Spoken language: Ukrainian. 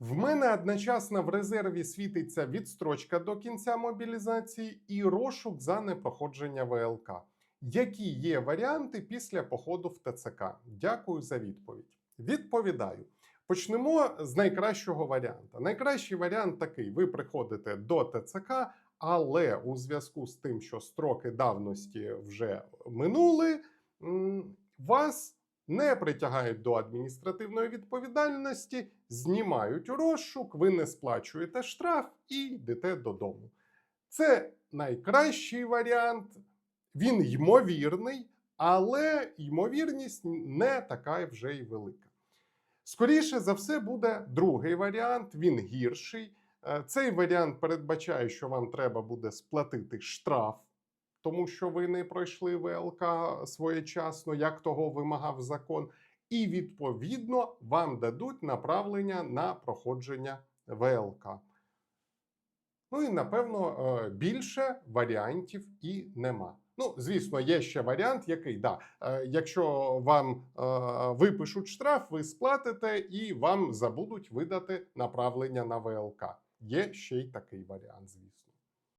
В мене одночасно в резерві світиться відстрочка до кінця мобілізації і розшук за непроходження ВЛК. Які є варіанти після походу в ТЦК? Дякую за відповідь. Відповідаю. Почнемо з найкращого варіанта. Найкращий варіант такий: ви приходите до ТЦК, але у зв'язку з тим, що строки давності вже минули, вас не притягають до адміністративної відповідальності, знімають розшук, ви не сплачуєте штраф і йдете додому. Це найкращий варіант. Він ймовірний, але ймовірність не така вже й велика. Скоріше за все, буде другий варіант, він гірший. Е, Цей варіант передбачає, що вам треба буде сплатити штраф, тому що ви не пройшли ВЛК своєчасно, як того вимагав закон. І відповідно вам дадуть направлення на проходження ВЛК. Ну і напевно е, більше варіантів і нема. Ну, звісно, є ще варіант, який да, е, якщо вам е, випишуть штраф, ви сплатите і вам забудуть видати направлення на ВЛК. Є ще й такий варіант, звісно.